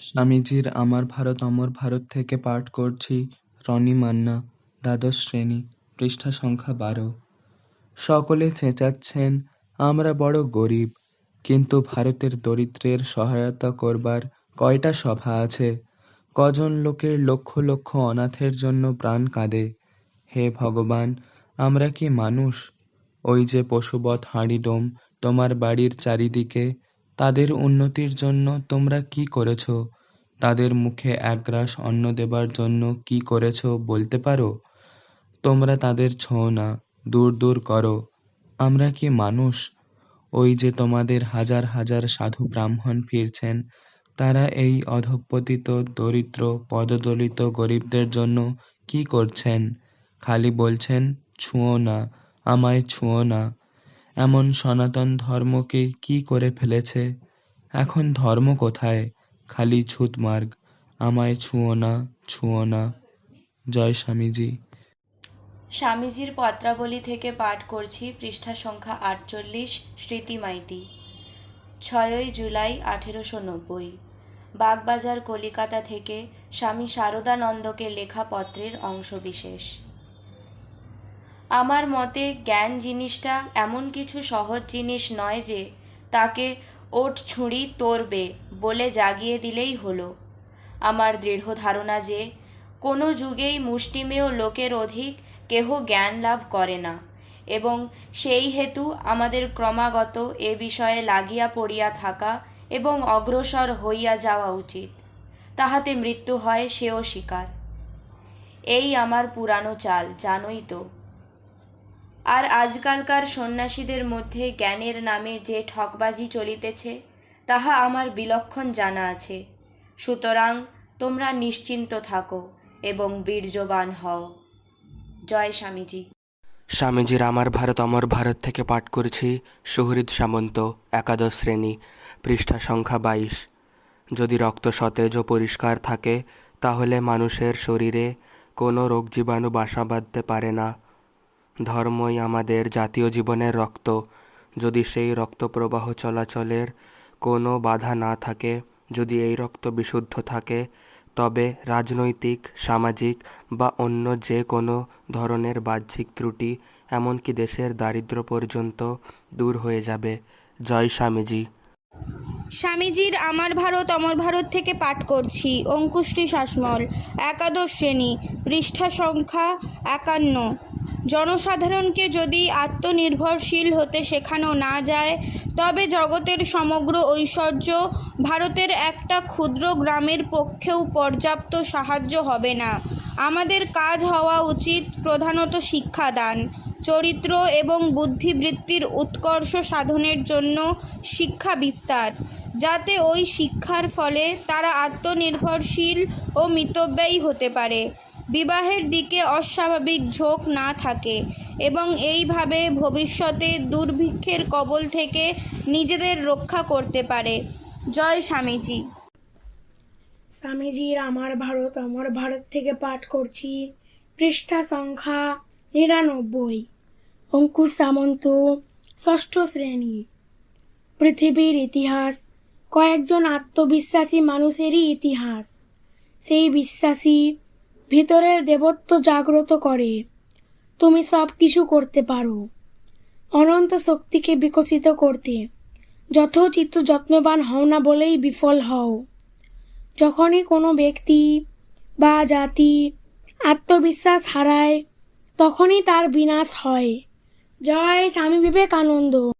স্বামীজির আমার ভারত, অমর ভারত থেকে পাঠ করছি রনি মান্না, দ্বাদশ শ্রেণি, পৃষ্ঠা সংখ্যা বারো। সকলে চেঁচাচ্ছেন, আমরা বড় গরিব, কিন্তু ভারতের দরিদ্রের সহায়তা করবার কয়টা সভা আছে? কজন লোকের লক্ষ লক্ষ অনাথের জন্য প্রাণ কাঁদে? হে ভগবান, আমরা কি মানুষ? ওই যে পশুবৎ হাঁড়িডোম তোমার বাড়ির চারিদিকে তাদের উন্নতির জন্য তোমরা কি করেছ? তাদের মুখে একগ্রাস অন্ন দেবার জন্য কি করেছ বলতে পারো? তোমরা তাদের ছোঁও না, দূর দূর করো। আমরা কি মানুষ? ওই যে তোমাদের হাজার হাজার সাধু ব্রাহ্মণ ফিরছেন, তারা এই অধঃপতিত, দরিদ্র, পদদলিত গরিবদের জন্য কি করছেন? খালি বলছেন, ছুঁয়ো না, আমায় ছুঁয়ো না। এমন সনাতন ধর্মকে কি করে ফেলেছে? এখন ধর্ম কোথায়? খালি ছুতমার্গ আমায় ছুঁয়ো না ছুঁয়ো না। জয় স্বামীজি। স্বামীজির পত্রাবলী থেকে পাঠ করছি পৃষ্ঠা সংখ্যা আটচল্লিশ স্মৃতি মাইতি ছয়ই জুলাই আঠেরোশো নব্বই। বাগবাজার কলিকাতা থেকে স্বামী শারদানন্দকে লেখা পত্রের অংশবিশেষ। আমার মতে জ্ঞান জিনিসটা এমন কিছু সহজ জিনিস নয় যে তাকে ওট ছুঁড়ি তোরবে বলে জাগিয়ে দিলেই হলো। আমার দৃঢ় ধারণা যে কোনো যুগেই মুষ্টিমেয় লোকের অধিক কেহ জ্ঞান লাভ করে না এবং সেই হেতু আমাদের ক্রমাগত এ বিষয়ে লাগিয়া পড়িয়া থাকা এবং অগ্রসর হইয়া যাওয়া উচিত। তাহাতে মৃত্যু হয় সেও শিকার। এই আমার পুরানো চাল, জানোই তো আর আজকালকার সন্ন্যাসীদের মধ্যে জ্ঞানের নামে যে ঠকবাজি চলিতেছে, তাহা আমার বিলক্ষণ জানা আছে। সুতরাং তোমরা নিশ্চিন্ত থাকো এবং বীর্যবান হও। জয় স্বামীজি। স্বামীজির আমার ভারত অমর ভারত থেকে পাঠ করছি সুহৃদ সামন্ত, একাদশ শ্রেণি, পৃষ্ঠা সংখ্যা বাইশ। যদি রক্ত সতেজ ও পরিষ্কার থাকে, তাহলে মানুষের শরীরে কোনো রোগ জীবাণু বাসা বাঁধতে পারে না। ধর্মই আমাদের জাতীয় জীবনের রক্ত। যদি সেই রক্ত প্রবাহ চলাচলের কোনো বাধা না থাকে, যদি এই রক্ত বিশুদ্ধ থাকে, তবে রাজনৈতিক, সামাজিক বা অন্য যে কোনো ধরনের বাহ্যিক ত্রুটি এমনকি দেশের দারিদ্র্য পর্যন্ত দূর হয়ে যাবে। জয় স্বামীজি। স্বামীজির আমার ভারত, অমর ভারত থেকে পাঠ করছি। অঙ্কুষ্টি শাসমল একাদশ শ্রেণি, পৃষ্ঠা সংখ্যা একান্ন। জনসাধারণকে যদি আত্মনির্ভরশীল হতে শেখানো না যায়, তবে জগতের সমগ্র ঐশ্বর্য ভারতের একটা ক্ষুদ্র গ্রামের পক্ষেও পর্যাপ্ত সাহায্য হবে না। আমাদের কাজ হওয়া উচিত প্রধানত শিক্ষাদান, চরিত্র এবং বুদ্ধিবৃত্তির উৎকর্ষ সাধনের জন্য শিক্ষা বিস্তার, যাতে ওই শিক্ষার ফলে তারা আত্মনির্ভরশীল ও মিতব্যয়ী হতে পারে। বিবাহের দিকে অস্বাভাবিক ঝোঁক না থাকে এবং এইভাবে ভবিষ্যতে দুর্ভিক্ষের কবল থেকে নিজেদের রক্ষা করতে পারে। জয় স্বামীজি। স্বামীজির আমার ভারত আমার ভারত থেকে পাঠ করছি। পৃষ্ঠা সংখ্যা নিরানব্বই। অঙ্কুশ সামন্ত, ষষ্ঠ শ্রেণি। পৃথিবীর ইতিহাস, কয়েকজন আত্মবিশ্বাসী মানুষেরই ইতিহাস। সেই বিশ্বাসী ভিতরের দেবত্ব জাগ্রত করে। তুমি সব কিছু করতে পারো। অনন্ত শক্তিকে বিকশিত করতে। যথোচিত যত্নবান হও না বলেই বিফল হও। যখনই কোনো ব্যক্তি বা জাতি আত্মবিশ্বাস হারায়, তখনই তার বিনাশ হয়। জয় স্বামী বিবেকানন্দ।